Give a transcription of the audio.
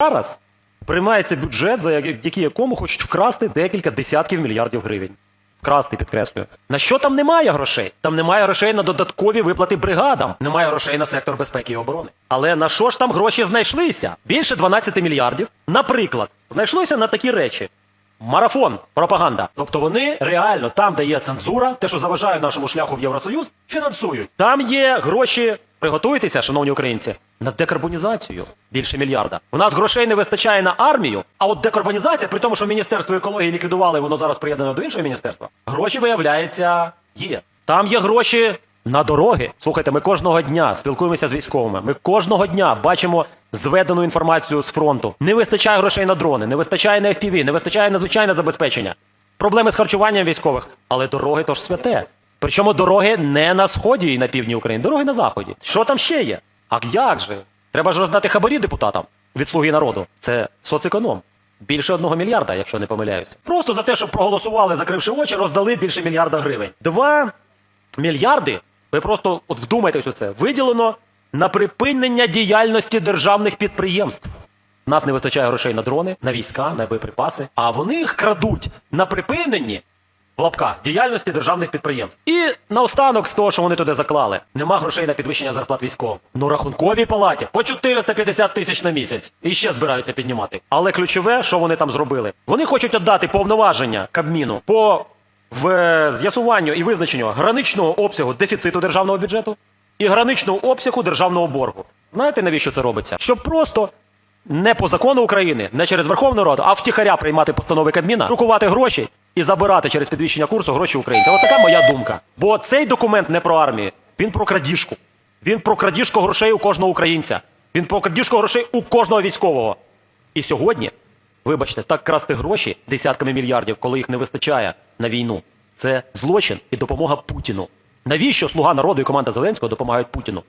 Зараз приймається бюджет, за який якому хочуть вкрасти декілька десятків мільярдів гривень. Вкрасти, підкреслюю. На що там немає грошей? Там немає грошей на додаткові виплати бригадам, немає грошей на сектор безпеки і оборони. Але на що ж там гроші знайшлися? Більше 12 мільярдів. Наприклад, знайшлося на такі речі: марафон, пропаганда. Тобто вони реально там, де є цензура, те, що заважає нашому шляху в Євросоюз, фінансують. Там є гроші. Приготуйтеся, шановні українці, на декарбонізацію більше мільярда. У нас грошей не вистачає на армію, а от декарбонізація, при тому, що Міністерство екології ліквідували, воно зараз приєднано до іншого міністерства. Гроші, виявляється, є. Там є гроші на дороги. Слухайте, ми кожного дня спілкуємося з військовими. Ми кожного дня бачимо зведену інформацію з фронту. Не вистачає грошей на дрони, не вистачає на FPV, не вистачає на звичайне забезпечення. Проблеми з харчуванням військових, але дороги то ж святе. Причому дороги не на сході і на півдні України, дороги на заході. Що там ще є? А як же? Треба ж роздати хабарі депутатам від слуги народу. Це соцеконом. Більше одного мільярда, якщо не помиляюсь. Просто за те, щоб проголосували, закривши очі, роздали більше мільярда гривень. Два мільярди, ви просто от вдумайтесь у це, виділено на припинення діяльності державних підприємств. Нас не вистачає грошей на дрони, на війська, на боєприпаси, а вони їх крадуть на припиненні в діяльності державних підприємств. І наостанок з того, що вони туди заклали, нема грошей на підвищення зарплат військовим. Ну рахунковій палаті по 450 тисяч на місяць і ще збираються піднімати. Але ключове, що вони там зробили, вони хочуть віддати повноваження Кабміну по в з'ясуванню і визначенню граничного обсягу дефіциту державного бюджету і граничного обсягу державного боргу. Знаєте, навіщо це робиться? Щоб просто не по закону України, не через Верховну Раду, а втіхаря приймати постанови Кабміна, друкувати гроші і забирати через підвищення курсу гроші українців. От така моя думка. Бо цей документ не про армію, він про крадіжку. Він про крадіжку грошей у кожного українця. Він про крадіжку грошей у кожного військового. І сьогодні, вибачте, так красти гроші десятками мільярдів, коли їх не вистачає на війну, це злочин і допомога Путіну. Навіщо слуга народу і команда Зеленського допомагають Путіну?